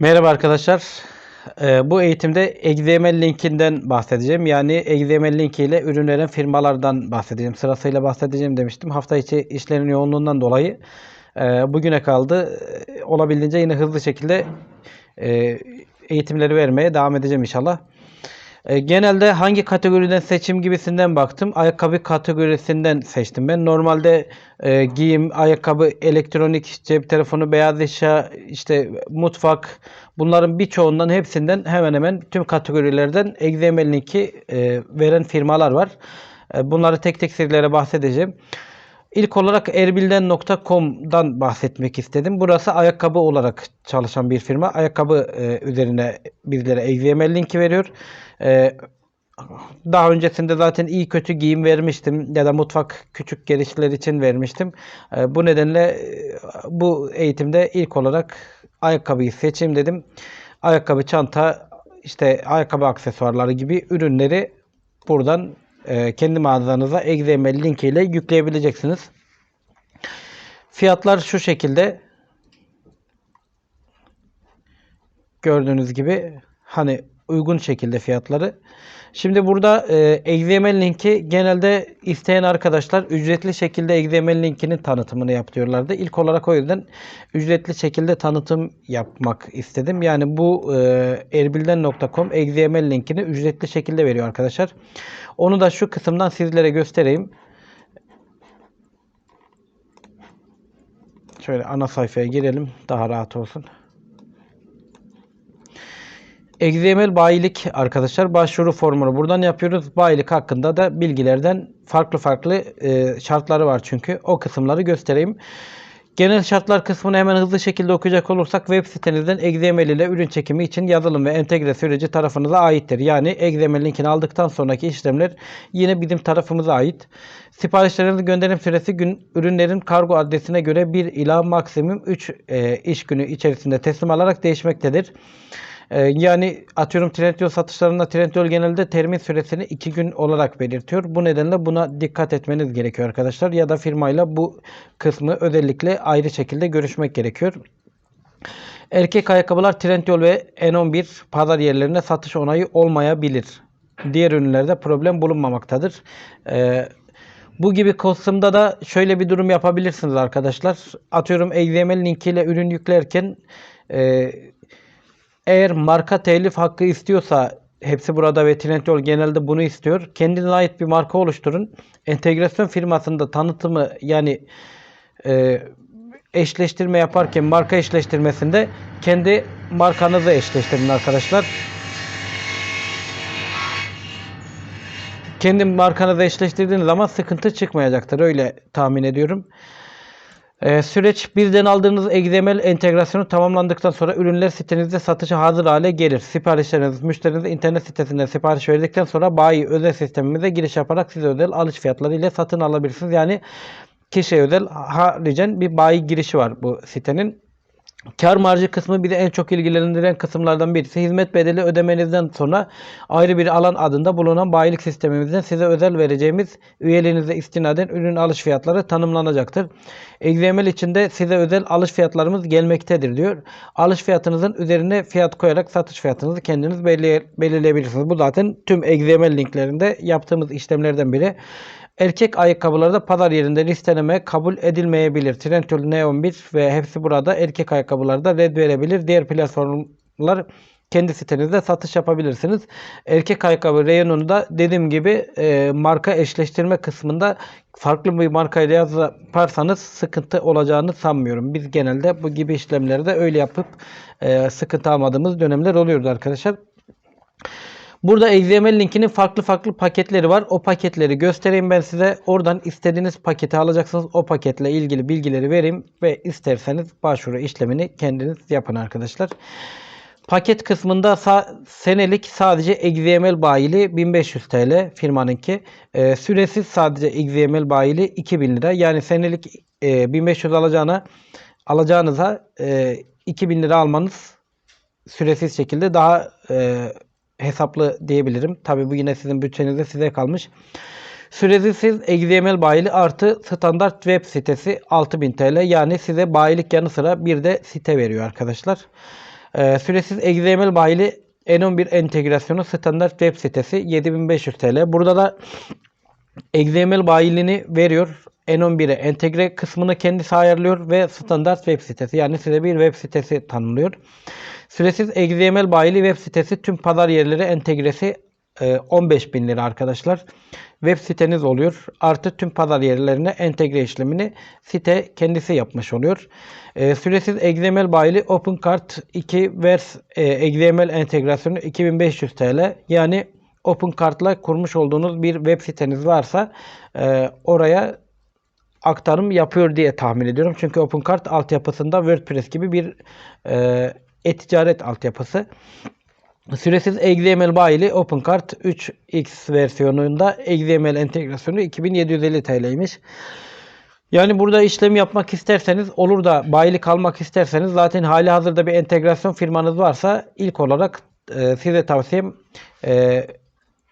Merhaba arkadaşlar. Ee, bu eğitimde XML linkinden bahsedeceğim. Yani XML linki ürünlerin firmalardan bahsedeceğim. Sırasıyla bahsedeceğim demiştim. Hafta içi işlerin yoğunluğundan dolayı e, bugüne kaldı. E, Olabildiğince yine hızlı şekilde e, eğitimleri vermeye devam edeceğim inşallah. E, Genelde hangi kategoriden seçim gibisinden baktım. Ayakkabı kategorisinden seçtim ben. Normalde e, giyim, ayakkabı, elektronik, cep telefonu, beyaz eşya, işte mutfak bunların birçoğundan hepsinden hemen hemen tüm kategorilerden XML e, veren firmalar var. E, bunları tek tek sizlere bahsedeceğim. İlk olarak erbilden.com'dan bahsetmek istedim. Burası ayakkabı olarak çalışan bir firma. Ayakkabı e, üzerine bizlere XML linki veriyor. E, daha öncesinde zaten iyi kötü giyim vermiştim ya da mutfak küçük gelişler için vermiştim. E, bu nedenle e, bu eğitimde ilk olarak ayakkabıyı seçeyim dedim. Ayakkabı, çanta, işte ayakkabı aksesuarları gibi ürünleri buradan e, kendi mağazanıza XML linkiyle yükleyebileceksiniz. Fiyatlar şu şekilde. Gördüğünüz gibi hani uygun şekilde fiyatları. Şimdi burada e, XML linki genelde isteyen arkadaşlar ücretli şekilde XML linkinin tanıtımını yapıyorlardı. İlk olarak o yüzden ücretli şekilde tanıtım yapmak istedim. Yani bu e, erbilden.com XML linkini ücretli şekilde veriyor arkadaşlar. Onu da şu kısımdan sizlere göstereyim. Şöyle ana sayfaya girelim daha rahat olsun. XML bayilik arkadaşlar başvuru formunu buradan yapıyoruz. Bayilik hakkında da bilgilerden farklı farklı e, şartları var çünkü. O kısımları göstereyim. Genel şartlar kısmını hemen hızlı şekilde okuyacak olursak web sitenizden XML ile ürün çekimi için yazılım ve entegre süreci tarafınıza aittir. Yani XML linkini aldıktan sonraki işlemler yine bizim tarafımıza ait. Siparişlerinizin gönderim süresi gün ürünlerin kargo adresine göre 1 ila maksimum 3 e, iş günü içerisinde teslim alarak değişmektedir. Ee, yani atıyorum Trendyol satışlarında Trendyol genelde termin süresini 2 gün olarak belirtiyor. Bu nedenle buna dikkat etmeniz gerekiyor arkadaşlar. Ya da firmayla bu kısmı özellikle ayrı şekilde görüşmek gerekiyor. Erkek ayakkabılar Trendyol ve N11 pazar yerlerinde satış onayı olmayabilir. Diğer ürünlerde problem bulunmamaktadır. Ee, bu gibi kostümde da şöyle bir durum yapabilirsiniz arkadaşlar. Atıyorum XML linkiyle ürün yüklerken e, eğer marka telif hakkı istiyorsa hepsi burada ve Trendyol genelde bunu istiyor. Kendine ait bir marka oluşturun. Entegrasyon firmasında tanıtımı yani e, eşleştirme yaparken marka eşleştirmesinde kendi markanızı eşleştirin arkadaşlar. Kendi markanızı eşleştirdiğiniz zaman sıkıntı çıkmayacaktır. Öyle tahmin ediyorum. Ee, süreç birden aldığınız XML entegrasyonu tamamlandıktan sonra ürünler sitenizde satışa hazır hale gelir. Siparişleriniz müşteriniz internet sitesinden sipariş verdikten sonra bayi özel sistemimize giriş yaparak size özel alış fiyatları ile satın alabilirsiniz. Yani kişiye özel haricen bir bayi girişi var bu sitenin. Kar marjı kısmı de en çok ilgilendiren kısımlardan birisi. Hizmet bedeli ödemenizden sonra ayrı bir alan adında bulunan bayilik sistemimizden size özel vereceğimiz üyeliğinize istinaden ürün alış fiyatları tanımlanacaktır. XML içinde size özel alış fiyatlarımız gelmektedir diyor. Alış fiyatınızın üzerine fiyat koyarak satış fiyatınızı kendiniz belirle- belirleyebilirsiniz. Bu zaten tüm XML linklerinde yaptığımız işlemlerden biri. Erkek ayakkabılarda pazar yerinde listeleme kabul edilmeyebilir. Trendyol, Neon1 ve hepsi burada erkek ayakkabılarda red verebilir. Diğer platformlar kendi sitenizde satış yapabilirsiniz. Erkek ayakkabı reyonunu da dediğim gibi e, marka eşleştirme kısmında farklı bir markayla yaparsanız sıkıntı olacağını sanmıyorum. Biz genelde bu gibi işlemlerde öyle yapıp e, sıkıntı almadığımız dönemler oluyordu arkadaşlar. Burada XML linkinin farklı farklı paketleri var. O paketleri göstereyim ben size. Oradan istediğiniz paketi alacaksınız. O paketle ilgili bilgileri vereyim ve isterseniz başvuru işlemini kendiniz yapın arkadaşlar. Paket kısmında sa- senelik sadece XML bayili 1500 TL firmanınki. Ee, süresiz sadece XML bayili 2000 lira. Yani senelik e, 1500 alacağına alacağınıza e, 2000 lira almanız süresiz şekilde daha e, hesaplı diyebilirim. Tabi bu yine sizin bütçenizde size kalmış. Süresiz XML bayili artı standart web sitesi 6000 TL. Yani size bayilik yanı sıra bir de site veriyor arkadaşlar. E, süresiz XML bayili N11 entegrasyonu standart web sitesi 7500 TL. Burada da XML bayiliğini veriyor. N11'e entegre kısmını kendisi ayarlıyor ve standart web sitesi yani size bir web sitesi tanımlıyor. Süresiz XML bayili web sitesi tüm pazar yerleri entegresi e, 15 bin lira arkadaşlar. Web siteniz oluyor. Artı tüm pazar yerlerine entegre işlemini site kendisi yapmış oluyor. E, süresiz XML bayili OpenCart 2 vers e, XML entegrasyonu 2500 TL. Yani OpenCart'la kurmuş olduğunuz bir web siteniz varsa e, oraya aktarım yapıyor diye tahmin ediyorum. Çünkü OpenCart altyapısında WordPress gibi bir e, e-ticaret altyapısı. Süresiz XML bayili OpenCart 3X versiyonunda XML entegrasyonu 2750 TL'ymiş. Yani burada işlem yapmak isterseniz olur da bayilik almak isterseniz zaten hali hazırda bir entegrasyon firmanız varsa ilk olarak e, size tavsiyem e,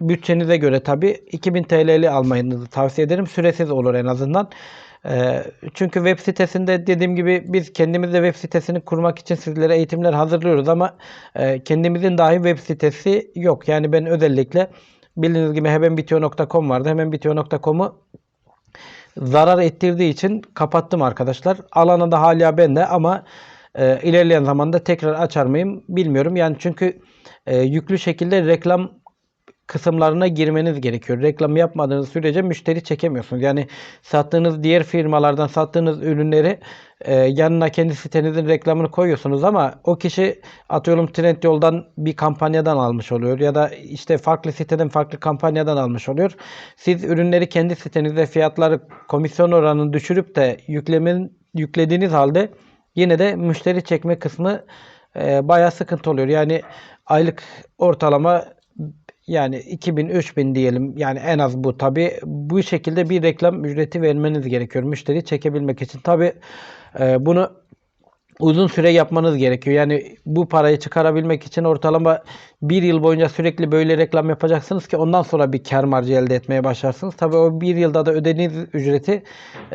bütçenize göre tabi 2000 TL'li almanızı tavsiye ederim. Süresiz olur en azından. Ee, çünkü web sitesinde dediğim gibi biz kendimiz de web sitesini kurmak için sizlere eğitimler hazırlıyoruz ama e, kendimizin dahi web sitesi yok. Yani ben özellikle bildiğiniz gibi hemenbitiyor.com vardı. Hemenbitiyor.com'u zarar ettirdiği için kapattım arkadaşlar. Alana da hala bende ama e, ilerleyen zamanda tekrar açar mıyım bilmiyorum. Yani çünkü e, yüklü şekilde reklam kısımlarına girmeniz gerekiyor. Reklam yapmadığınız sürece müşteri çekemiyorsunuz. Yani sattığınız diğer firmalardan sattığınız ürünleri e, yanına kendi sitenizin reklamını koyuyorsunuz ama o kişi atıyorum Trendyol'dan bir kampanyadan almış oluyor ya da işte farklı siteden farklı kampanyadan almış oluyor. Siz ürünleri kendi sitenizde fiyatları komisyon oranını düşürüp de yüklemin, yüklediğiniz halde yine de müşteri çekme kısmı e, bayağı sıkıntı oluyor. Yani aylık ortalama yani 2000 3000 diyelim. Yani en az bu. Tabi bu şekilde bir reklam ücreti vermeniz gerekiyor. Müşteri çekebilmek için. Tabi e, bunu uzun süre yapmanız gerekiyor. Yani bu parayı çıkarabilmek için ortalama bir yıl boyunca sürekli böyle reklam yapacaksınız ki ondan sonra bir kar marjı elde etmeye başlarsınız. Tabii o bir yılda da ödediğiniz ücreti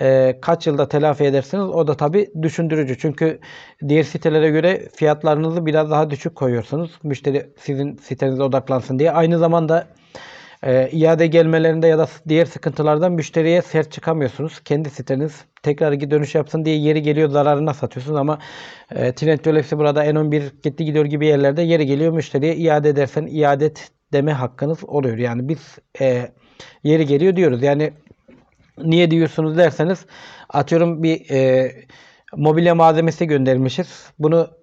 e, kaç yılda telafi edersiniz o da tabii düşündürücü. Çünkü diğer sitelere göre fiyatlarınızı biraz daha düşük koyuyorsunuz. Müşteri sizin sitenize odaklansın diye. Aynı zamanda e, iade gelmelerinde ya da diğer sıkıntılardan müşteriye sert çıkamıyorsunuz. Kendi siteniz tekrar geri dönüş yapsın diye yeri geliyor zararına satıyorsunuz ama e, Trendyol hepsi burada N11 gitti gidiyor gibi yerlerde yeri geliyor müşteriye iade edersen iade deme hakkınız oluyor. Yani biz e, yeri geliyor diyoruz. Yani niye diyorsunuz derseniz atıyorum bir e, mobilya malzemesi göndermişiz. Bunu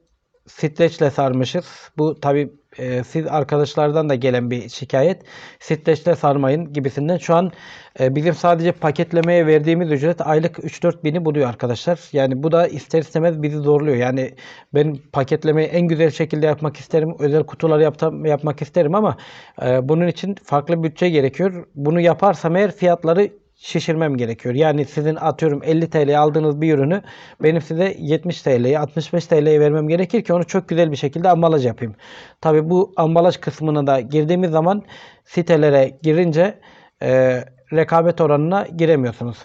streçle sarmışız. Bu tabi e, siz arkadaşlardan da gelen bir şikayet. Streçle sarmayın gibisinden. Şu an e, bizim sadece paketlemeye verdiğimiz ücret aylık 3-4 bini buluyor arkadaşlar. Yani bu da ister istemez bizi zorluyor. Yani ben paketlemeyi en güzel şekilde yapmak isterim. Özel kutular yaptam, yapmak isterim ama e, bunun için farklı bütçe gerekiyor. Bunu yaparsam eğer fiyatları şişirmem gerekiyor. Yani sizin atıyorum 50 TL aldığınız bir ürünü benim size 70 TL'ye 65 TL'ye vermem gerekir ki onu çok güzel bir şekilde ambalaj yapayım. Tabi bu ambalaj kısmına da girdiğimiz zaman sitelere girince e, rekabet oranına giremiyorsunuz.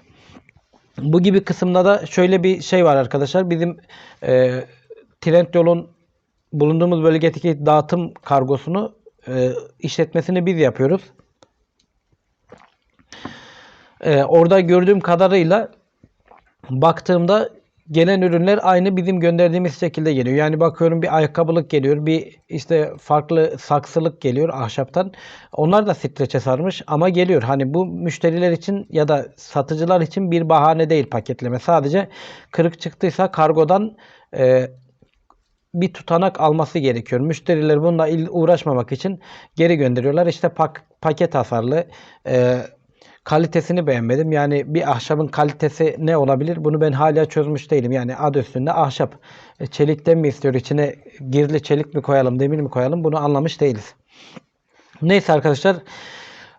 Bu gibi kısımda da şöyle bir şey var arkadaşlar. Bizim e, Trendyol'un bulunduğumuz bölgedeki dağıtım kargosunu e, işletmesini biz yapıyoruz. Ee, orada gördüğüm kadarıyla baktığımda gelen ürünler aynı bizim gönderdiğimiz şekilde geliyor. Yani bakıyorum bir ayakkabılık geliyor, bir işte farklı saksılık geliyor ahşaptan. Onlar da streçe sarmış ama geliyor. Hani bu müşteriler için ya da satıcılar için bir bahane değil paketleme. Sadece kırık çıktıysa kargodan e, bir tutanak alması gerekiyor. Müşteriler bununla uğraşmamak için geri gönderiyorlar. İşte pak, paket hasarlı, e, kalitesini beğenmedim. Yani bir ahşabın kalitesi ne olabilir? Bunu ben hala çözmüş değilim. Yani adı üstünde ahşap. E, çelikten mi istiyor? İçine gizli çelik mi koyalım, demir mi koyalım? Bunu anlamış değiliz. Neyse arkadaşlar.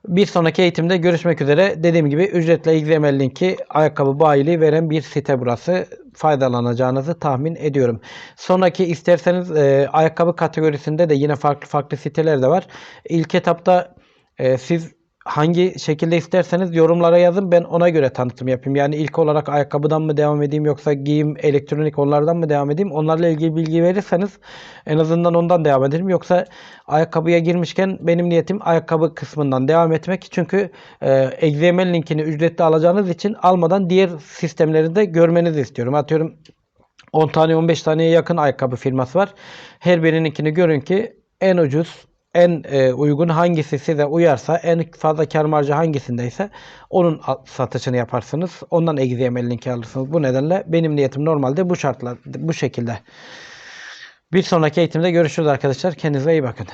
Bir sonraki eğitimde görüşmek üzere. Dediğim gibi ücretle XML linki ayakkabı bayiliği veren bir site burası. Faydalanacağınızı tahmin ediyorum. Sonraki isterseniz e, ayakkabı kategorisinde de yine farklı farklı siteler de var. İlk etapta e, siz hangi şekilde isterseniz yorumlara yazın. Ben ona göre tanıtım yapayım. Yani ilk olarak ayakkabıdan mı devam edeyim yoksa giyim, elektronik onlardan mı devam edeyim? Onlarla ilgili bilgi verirseniz en azından ondan devam ederim. Yoksa ayakkabıya girmişken benim niyetim ayakkabı kısmından devam etmek. Çünkü e, XML linkini ücretli alacağınız için almadan diğer sistemleri de görmenizi istiyorum. Atıyorum 10 tane 15 taneye yakın ayakkabı firması var. Her birininkini görün ki en ucuz, en e, uygun hangisi size uyarsa, en fazla kar marjı hangisindeyse onun satışını yaparsınız. Ondan XML linki alırsınız. Bu nedenle benim niyetim normalde bu şartlar, bu şekilde. Bir sonraki eğitimde görüşürüz arkadaşlar. Kendinize iyi bakın.